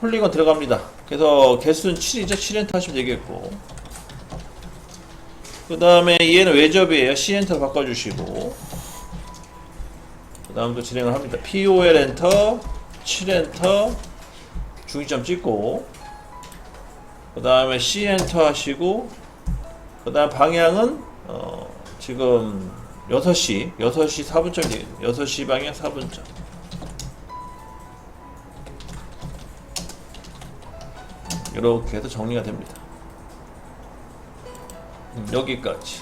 폴리건 들어갑니다. 그래서 개수는 7이죠. 7엔터 하시면 되겠고. 그 다음에 얘는 외접이에요. C엔터 바꿔주시고. 그 다음도 진행을 합니다. POL 엔터, 7엔터, 중위점 찍고. 그 다음에 C엔터 하시고. 그 다음 방향은, 어, 지금 6시, 6시 4분점 되겠네요. 6시 방향 4분점. 이렇게 해서 정리가 됩니다. 음, 여기까지.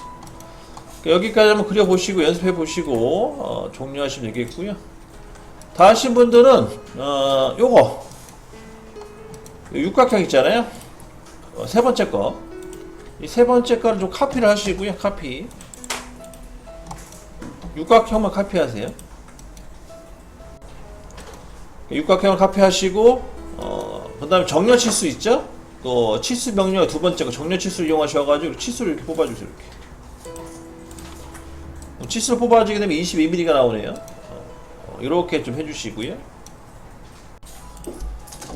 그러니까 여기까지 한번 그려보시고 연습해 보시고 어, 종료하시면 되겠고요. 다 하신 분들은 어, 요거 육각형 있잖아요. 어, 세 번째 거. 이 세 번째 거를 좀 카피를 하시고요. 카피. 육각형만 카피하세요. 육각형을 카피하시고 어, 그 다음에 정렬 치수 있죠? 또 치수 명령 두 번째 거 정렬 치수 이용하셔가지고 치수를 이렇게 뽑아주세요 이렇게. 치수를 뽑아주게 되면 22mm가 나오네요. 어, 이렇게 좀 해주시고요.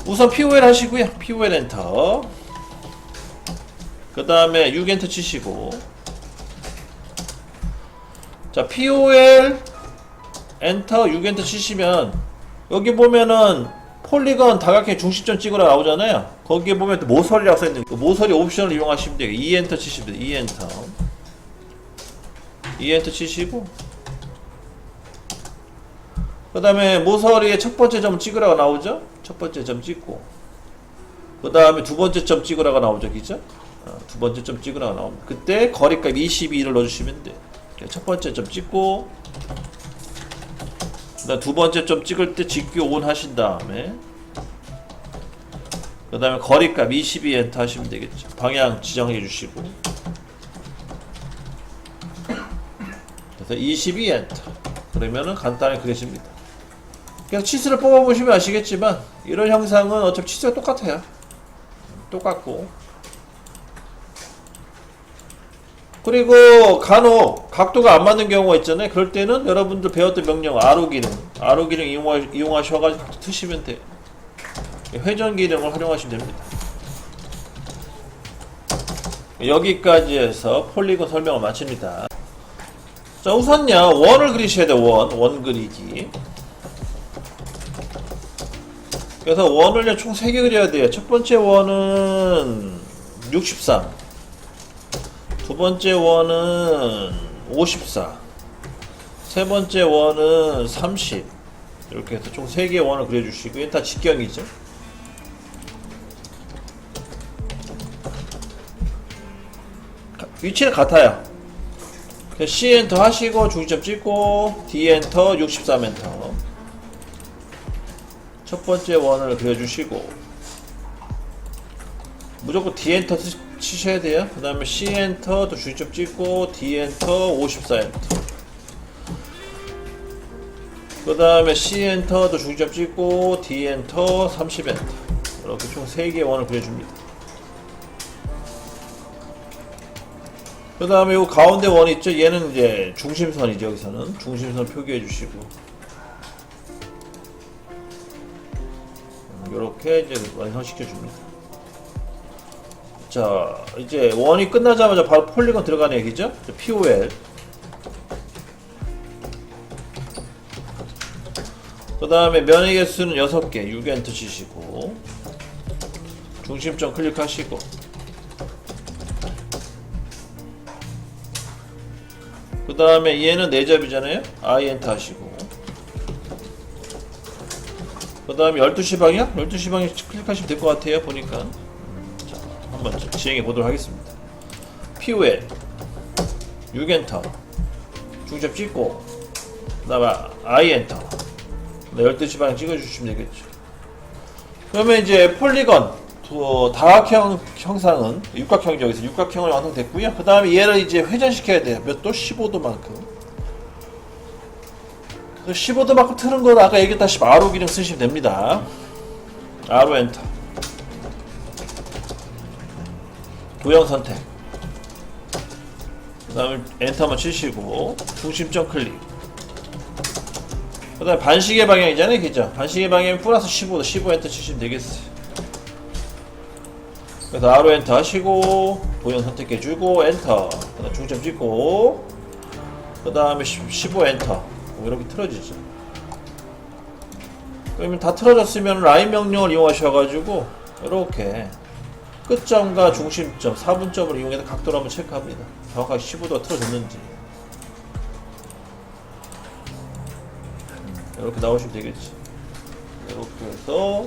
우선 POL 하시고요. POL 엔터. 그 다음에 6 엔터 치시고. 자 POL 엔터 6 엔터 치시면 여기 보면은 폴리건 다각형 중심점 찍으라 나오잖아요. 거기에 보면 또 모서리라고 써있는 그 모서리 옵션을 이용하시면 돼요. E엔터 치시면 돼요. E엔터. E엔터 치시고 그 다음에 모서리에 첫 번째 점 찍으라고 나오죠? 첫 번째 점 찍고 그 다음에 두 번째 점 찍으라고 나오죠. 그죠? 어, 두 번째 점 찍으라고 나옵니다. 그때 거리값 22를 넣어주시면 돼요. 첫 번째 점 찍고 그다음 두 번째 점 찍을 때 직교 온 하신 다음에 그 다음에 거리값 22 엔터 하시면 되겠죠. 방향 지정해 주시고. 그래서 22 엔터. 그러면은 간단히 그려집니다. 그래서 치수를 뽑아 보시면 아시겠지만 이런 형상은 어차피 치수가 똑같아요. 똑같고 그리고 간혹 각도가 안 맞는 경우가 있잖아요. 그럴 때는 여러분들 배웠던 명령 아로 기능, 아로 기능 이용하, 이용하 셔가지고 각도 트시면 돼요. 회전 기능을 활용하시면 됩니다. 여기까지 해서 폴리곤 설명을 마칩니다. 자, 우선요, 원을 그리셔야 돼요, 원. 원 그리기. 그래서 원을 총 3개 그려야 돼요. 첫 번째 원은 63. 두 번째 원은 54. 세 번째 원은 30. 이렇게 해서 총 3개의 원을 그려주시고, 얘다 직경이죠. 가- 위치는 같아요. C 엔터 하시고, 중점 찍고, D 엔터, 63 엔터. 첫 번째 원을 그려주시고, 무조건 D 엔터 치- 치셔야 돼요. 그 다음에 C 엔터 또 중점 찍고 D 엔터 54 엔터. 그 다음에 C 엔터 또 중점 찍고 D 엔터 30 엔터. 이렇게 총 3개의 원을 그려줍니다. 그 다음에 요 가운데 원 있죠? 얘는 이제 중심선이죠. 여기서는 중심선 표기해 주시고. 이렇게 이제 완성시켜 줍니다. 자, 이제 원이 끝나자마자 바로 폴리곤 들어가는 얘기죠? POL. 그 다음에 면의 개수는 6개, 6 엔터 치시고, 중심점 클릭하시고, 그 다음에 얘는 4접이잖아요? I 엔터 하시고, 그 다음에 12시 방향? 12시 방향 클릭하시면 될 것 같아요, 보니까. 한번 진행해 보도록 하겠습니다. POL 6엔터 중점 찍고 그다음에 I 엔터 12시 방향 찍어주시면 되겠죠. 그러면 이제 폴리건 또 다각형 형상은 육각형이 여기서 육각형을 완성됐고요. 그 다음에 얘를 이제 회전시켜야 돼요. 몇 도? 15도만큼. 그 15도만큼 트는 건 아까 얘기했다시피 아로 기능 쓰시면 됩니다. 아로 엔터. 도형 선택. 그 다음에 엔터 한번 치시고 중심점 클릭. 그 다음에 반시계 방향이잖아요 그죠? 반시계 방향이면 플러스 15도 15 엔터 치시면 되겠어요. 그래서 아로 엔터 하시고 도형 선택해주고 엔터. 그 다음 중점 찍고 그 다음에 15 엔터. 뭐 이렇게 틀어지죠. 그러면 다 틀어졌으면 라인 명령을 이용하셔가지고 이렇게 끝점과 중심점 4분점을 이용해서 각도를 한번 체크합니다. 정확하게 15도가 틀어졌는지. 이렇게 나오시면 되겠지. 이렇게 해서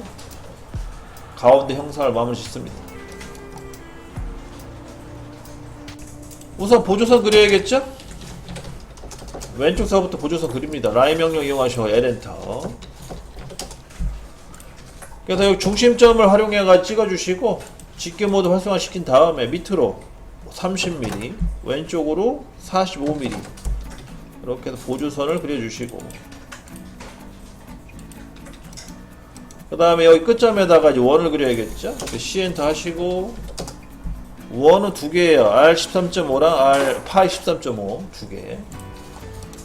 가운데 형상을 마무리 짓습니다. 우선 보조선 그려야겠죠? 왼쪽 사부터 보조선 그립니다. 라인 명령 이용하셔 L엔터. 그래서 여기 중심점을 활용해가 찍어주시고 직계 모드 활성화 시킨 다음에 밑으로 30mm 왼쪽으로 45mm 이렇게 해서 보조선을 그려주시고. 그 다음에 여기 끝점에다가 이제 원을 그려야겠죠? C 엔터 하시고 원은 두 개예요. R 13.5랑 R 파이 13.5 두개.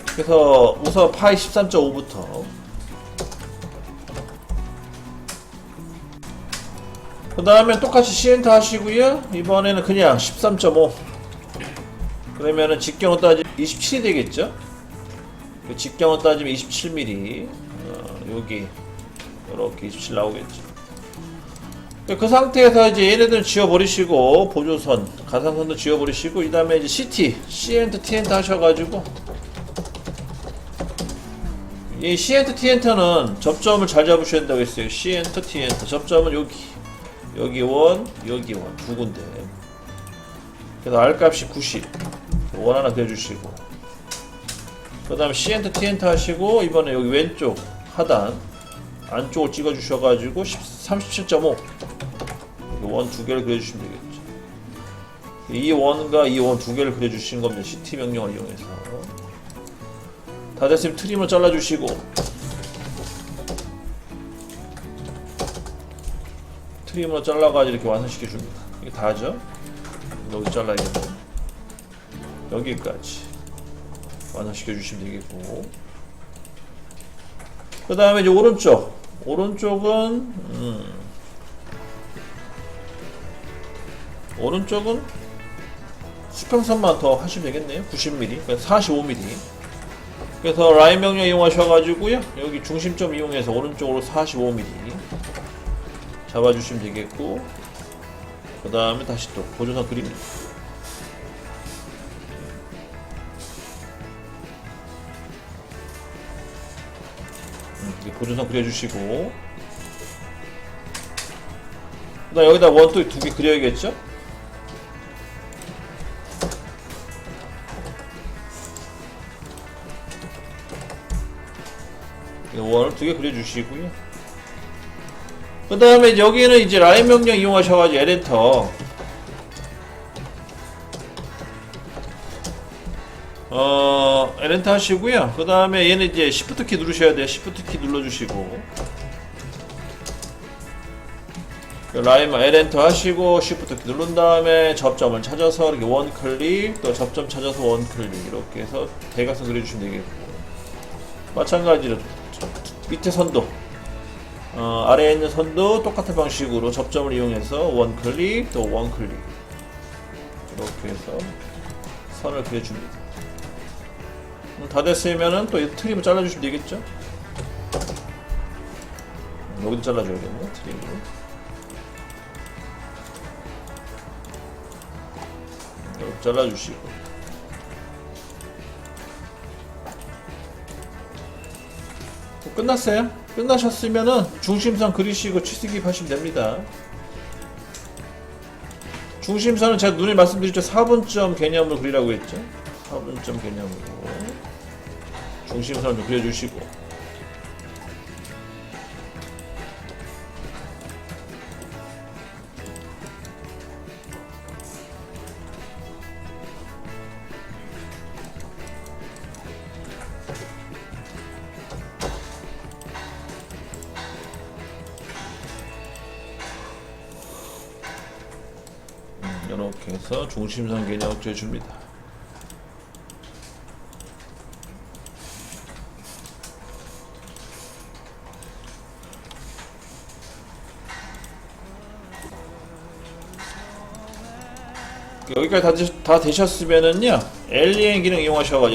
그래서 우선 파이 13.5부터 그 다음에 똑같이 시엔터 하시고요. 이번에는 그냥 13.5 그러면은 직경으로 따지면 27이 되겠죠? 그 직경으로 따지면 27mm 어, 여기 이렇게 27 나오겠죠. 그 상태에서 이제 얘네들 지워버리시고 보조선 가상선도 지워버리시고 이 다음에 이제 CT C엔터 T엔터 하셔가지고. 이 C엔터 T엔터는 접점을 잘 잡으셔야 된다고 했어요. C엔터 T엔터 접점은 여기 여기 원, 여기 원, 두 군데. 그래서 R 값이 90. 원 하나 그려주시고. 그 다음에 C 엔터 T 엔터 하시고, 이번에 여기 왼쪽 하단, 안쪽을 찍어주셔가지고, 37.5. 원 두 개를 그려주시면 되겠죠. 이 원과 이 원 두 개를 그려주시는 겁니다. CT 명령을 이용해서. 다 됐으면 트림을 잘라주시고, 트림으로 잘라가지고 이렇게 완성시켜 줍니다. 이게 다죠? 여기 잘라야겠네. 여기까지 완성시켜 주시면 되겠고. 그 다음에 이제 오른쪽. 오른쪽은, 음, 오른쪽은 수평선만 더 하시면 되겠네요. 90mm, 그러니까 45mm. 그래서 라인 명령 이용하셔가지고요. 여기 중심점 이용해서 오른쪽으로 45mm. 잡아주시면 되겠고 그 다음에 다시 또 보조선 그립니다. 음, 보조선 그려주시고. 그 다음 여기다 원또두개 그려야겠죠? 원을 두 개 그려주시고요 그 다음에 여기는 이제 라인 명령 이용하셔가지고 에렌터. 어 에렌터 하시고요. 그 다음에 얘는 이제 Shift 키 누르셔야 돼요. Shift 키 눌러주시고. 그 라인 에렌터 하시고 Shift 키 누른 다음에 접점을 찾아서 이렇게 원 클릭 또 접점 찾아서 원 클릭. 이렇게 해서 대각선 그려주시면 되겠고. 마찬가지로 밑에 선도 어, 아래에 있는 선도 똑같은 방식으로 접점을 이용해서 원 클릭 또 원 클릭 이렇게 해서 선을 그려줍니다. 음, 다 됐으면은 또 이 트림을 잘라주시면 되겠죠? 음, 여기도 잘라줘야겠네 트림을. 이렇게 잘라주시고. 끝났어요. 끝나셨으면은 중심선 그리시고 취득입 하시면 됩니다. 중심선은 제가 눈에 말씀드렸죠. 4분점 개념으로 그리라고 했죠. 4분점 개념으로 중심선을 좀 그려주시고 이렇게 해서 중심선 개념 억제해 줍니다. 여기까지 다, 다 되셨으면은요 엘리엔 기능 이용하셔가지고